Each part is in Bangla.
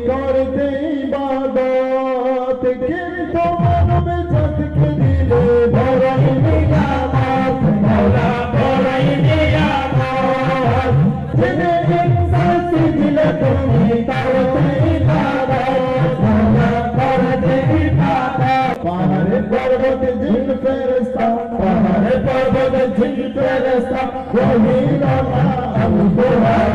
করতে ইবাদত কিন্তু মানবে সদকে দিলে ভরাই নিয়ামত ভরা ভরাই নিয়ামত জেনে ইনসান দিলে তুমি করতে পর্বত জিন ফেরেশতা পর্বত জিন ফেরেশতা ওহি নামা আল কোরআন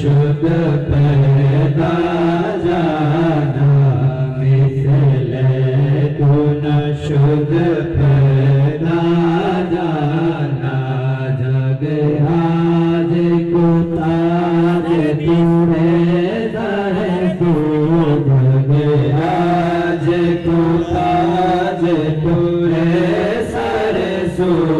शुद्ध करता जाना मिसल तू न शुद्ध करता जाना जग आज को ताज तेरे दर तू जग आज को ताज तेरे सर सो